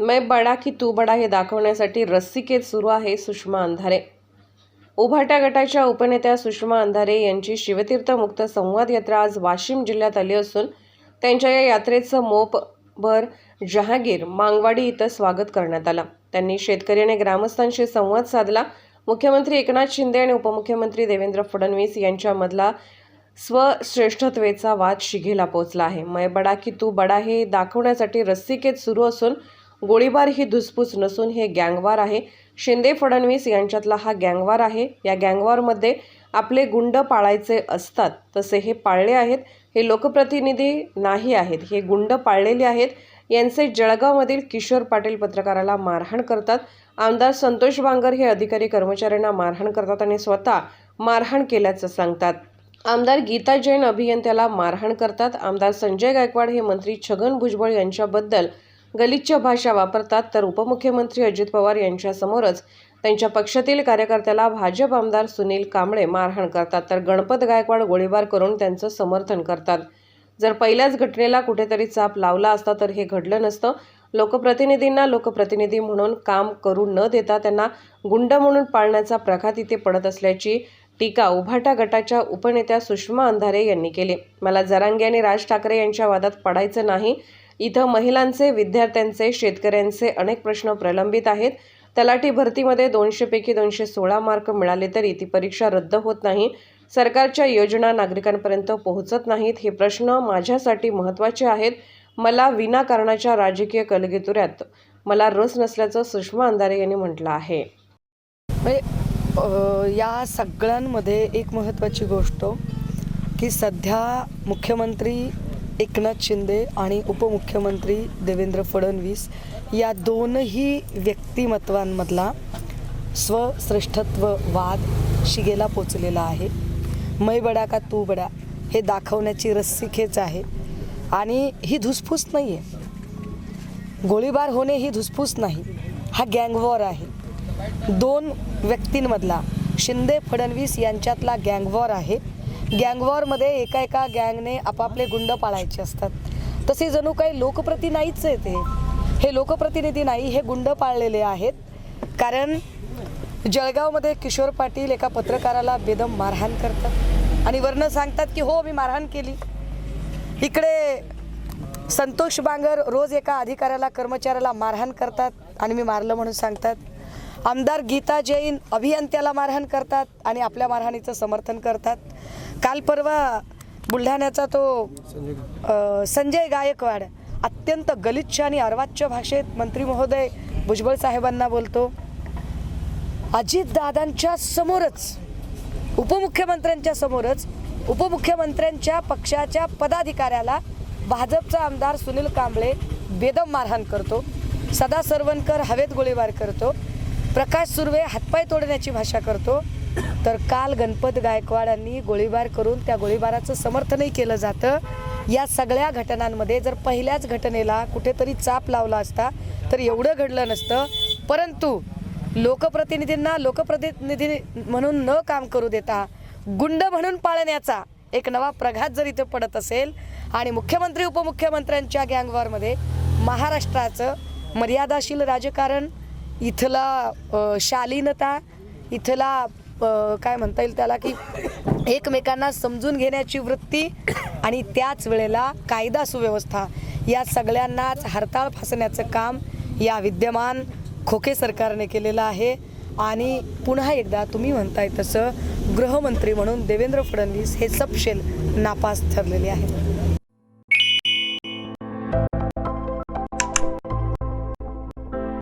मैं बडा की तू बडा हे दाखवण्यासाठी रस्सिकेत सुरू आहे सुषमा अंधारे. उभाट्या गटाच्या उपनेत्या सुषमा अंधारे यांची शिवतीर्थमुक्त संवाद यात्रा आज वाशिम जिल्ह्यात आली असून त्यांच्या या यात्रेचं मोप भर जहागीर मांगवाडी इथं स्वागत करण्यात आलं. त्यांनी शेतकरी आणि ग्रामस्थांशी संवाद साधला. मुख्यमंत्री एकनाथ शिंदे आणि उपमुख्यमंत्री देवेंद्र फडणवीस यांच्यामधला स्वश्रेष्ठत्वेचा वाद शिगेला पोहोचला आहे. मै बडा की तू बडा हे दाखवण्यासाठी रस्सिकेत सुरू असून गोळीबार ही धुसफूस नसून हे गँगवार आहे. शिंदे फडणवीस यांच्यातला हा गँगवार आहे. या गँगवारमध्ये आपले गुंड पाळायचे असतात तसे हे पाळले आहेत. हे लोकप्रतिनिधी नाही आहेत हे गुंड पाळलेले आहेत. यांचे जळगावमधील किशोर पाटील पत्रकाराला मारहाण करतात. आमदार संतोष बांगर हे अधिकारी कर्मचाऱ्यांना मारहाण करतात आणि स्वतः मारहाण केल्याचं सांगतात. आमदार गीता जैन अभियंत्याला मारहाण करतात. आमदार संजय गायकवाड हे मंत्री छगन भुजबळ यांच्याबद्दल गलिच्छ भाषा वापरतात तर उपमुख्यमंत्री अजित पवार यांच्यासमोरच त्यांच्या पक्षातील कार्यकर्त्याला भाजप आमदार सुनील कांबळे मारहाण करतात तर गणपत गायकवाड गोळीबार करून त्यांचं समर्थन करतात. जर पहिल्याच घटनेला कुठेतरी चाप लावला असता तर हे घडलं नसतं. लोकप्रतिनिधींना लोकप्रतिनिधी म्हणून काम करू न देता त्यांना गुंड म्हणून पाळण्याचा प्रघात इथे पडत असल्याची टीका उभाटा गटाच्या उपनेत्या सुषमा अंधारे यांनी केली. मला जरांगे आणि राज ठाकरे यांच्या वादात पडायचं नाही इथं महिलांचे विद्यार्थ्यांचे शेतकऱ्यांचे अनेक प्रश्न प्रलंबित आहेत. तलाठी भरतीमध्ये दोनशेपैकी दोनशे सोळा मार्क मिळाले तरी ती परीक्षा रद्द होत नाही. सरकारच्या योजना नागरिकांपर्यंत पोहोचत नाहीत. हे प्रश्न माझ्यासाठी महत्त्वाचे आहेत. मला विनाकारणाच्या राजकीय कलगीतुऱ्यात मला रस नसल्याचं सुषमा अंधारे यांनी म्हटलं आहे. म्हणजे या सगळ्यांमध्ये एक महत्त्वाची गोष्ट की सध्या मुख्यमंत्री एकनाथ शिंदे आणि उपमुख्यमंत्री देवेंद्र फडणवीस या दोनही व्यक्तिमत्वांमधला स्वश्रेष्ठत्व वाद शिगेला पोचलेला आहे. मै बडा का तू बडा हे दाखवण्याची रस्सीखेच आहे आणि ही धुसफूस नाही आहे गोळीबार होणे ही धुसफूस नाही हा गँगवॉर आहे. दोन व्यक्तींमधला शिंदे फडणवीस यांच्यातला गँगवॉर आहे. गँगवॉरमध्ये एका एका गँगने आपापले गुंड पाळायचे असतात. तसे जणू काही लोकप्रति नाहीच आहे ते. हे लोकप्रतिनिधी नाही हे गुंड पाळलेले आहेत. कारण जळगावमध्ये किशोर पाटील एका पत्रकाराला बेदम मारहाण करतात. आणि वर्ण सांगतात की हो मी मारहाण केली. इकडे संतोष बांगर रोज एका अधिकाऱ्याला कर्मचाऱ्याला मारहाण करतात आणि मी मारलं म्हणून सांगतात. आमदार गीता जैन अभियंत्याला मारहाण करतात आणि आपल्या मारहाणीचं समर्थन करतात. काल परवा बुलढाण्याचा तो संजय गायकवाड अत्यंत गलिच्छ आणि अर्वाच्य भाषेत मंत्री महोदय भुजबळ साहेबांना बोलतो. अजितदादांच्या समोरच उपमुख्यमंत्र्यांच्या समोरच उपमुख्यमंत्र्यांच्या पक्षाच्या पदाधिकाऱ्याला भाजपचा आमदार सुनील कांबळे बेदम मारहाण करतो. सदा सरवणकर हवेत गोळीबार करतो. प्रकाश सुर्वे हातपाय तोडण्याची भाषा करतो. तर काल गणपत गायकवाडांनी गोळीबार करून त्या गोळीबाराचं समर्थनही केलं जातं. या सगळ्या घटनांमध्ये जर पहिल्याच घटनेला कुठेतरी चाप लावला असता तर एवढं घडलं नसतं. परंतु लोकप्रतिनिधींना लोकप्रतिनिधी म्हणून न काम करू देता गुंड म्हणून पाळण्याचा एक नवा प्रघात जर इथं पडत असेल आणि मुख्यमंत्री उपमुख्यमंत्र्यांच्या गँगवॉरमध्ये महाराष्ट्राचं मर्यादाशील राजकारण इथला शालीनता इथला काय म्हणता येईल त्याला की एकमेकांना समजून घेण्याची वृत्ती आणि त्याच वेळेला कायदा सुव्यवस्था या सगळ्यांनाच हरताळ फासण्याचं काम या विद्यमान खोके सरकारने केलेलं आहे. आणि पुन्हा एकदा तुम्ही म्हणताय तसं गृहमंत्री म्हणून देवेंद्र फडणवीस हे सपशेल नापास ठरलेले आहेत.